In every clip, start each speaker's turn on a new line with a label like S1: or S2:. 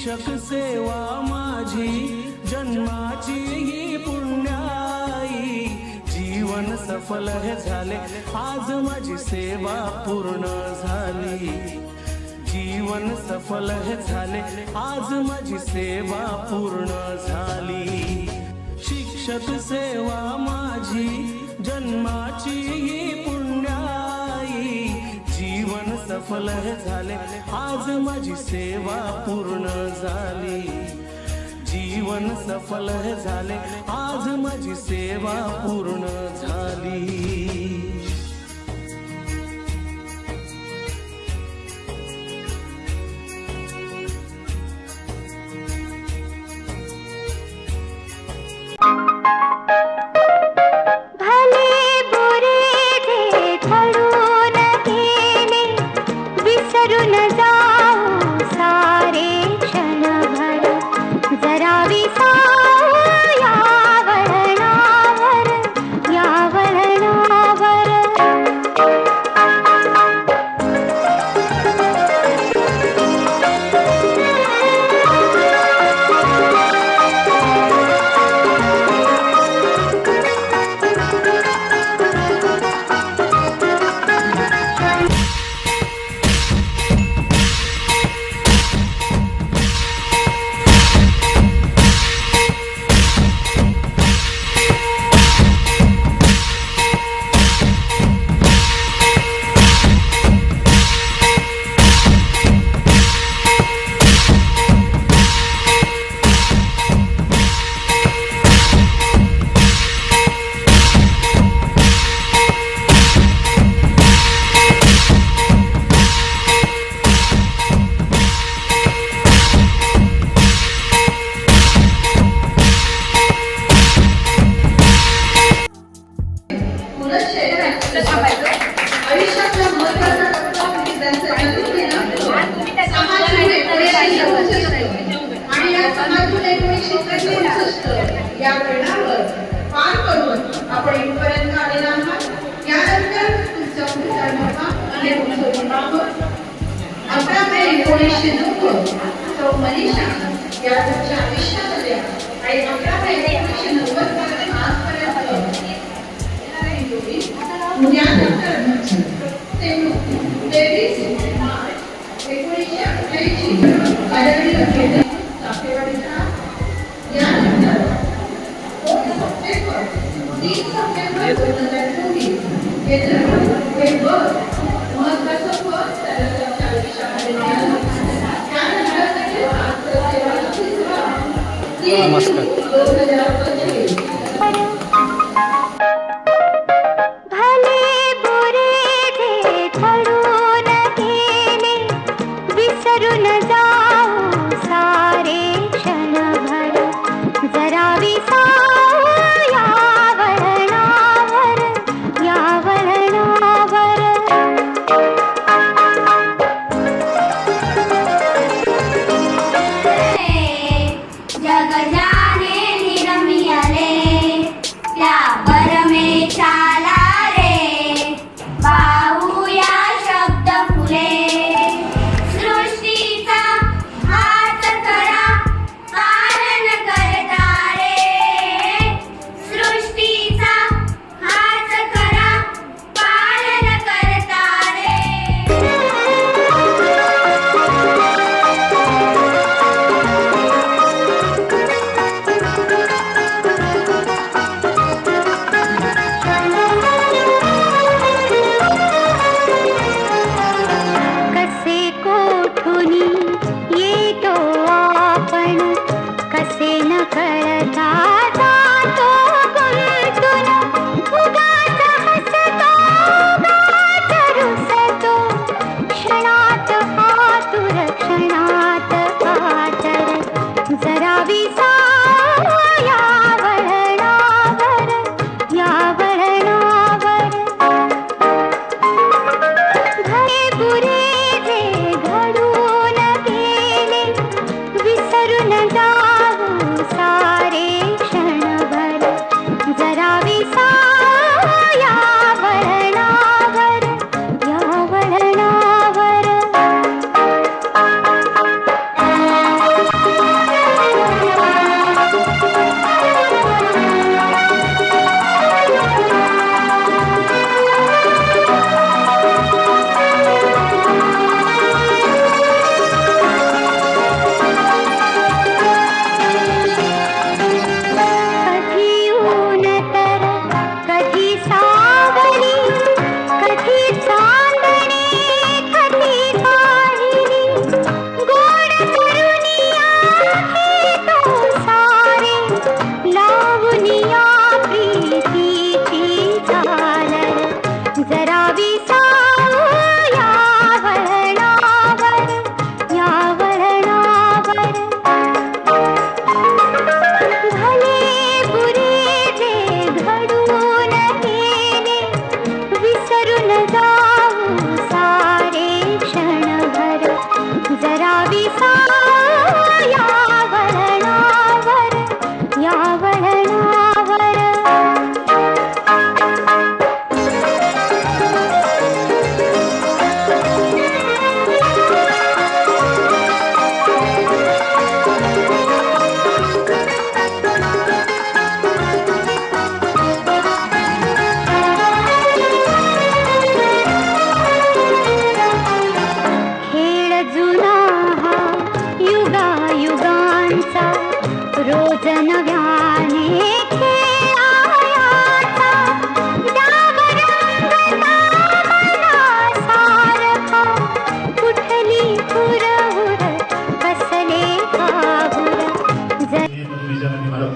S1: शिक्षक सेवा माझी जन्माची ही पुण्याई. जीवन सफल हे झाले आज माझी सेवा पूर्ण झाली. जीवन सफल हे झाले आज माझी सेवा पूर्ण झाली. शिक्षक सेवा माझी जन्माची ही पुण्याई सफल हे झाले. आज माझी सेवा पूर्ण झाली. जीवन सफल झाले. आज माझी सेवा पूर्ण झाली.
S2: आणि या समाजून एकोणीसशे चौसष्ट या वळणावर पार करून आपण इथपर्यंत आलेला आहात. यानंतर तुमचा पुढचा टप्पा आणि पुढचं आहोत अकरा मे एकोणीसशे नव्वद तो मनीषा या तुमच्या आयुष्यामध्ये आणि अकरा मे एकोणीसशे नव्वदपासून आजपर्यंत
S3: ज्ञान नमस्कार.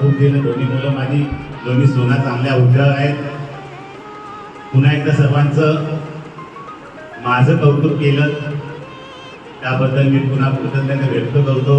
S3: खूप दिलं दोन्ही मुलं माझी दोन्ही सोना चांगल्या उद्या आहेत. पुन्हा एकदा सर्वांचं माझं कौतुक केलं. त्याबद्दल मी पुन्हा कृतज्ञता व्यक्त करतो.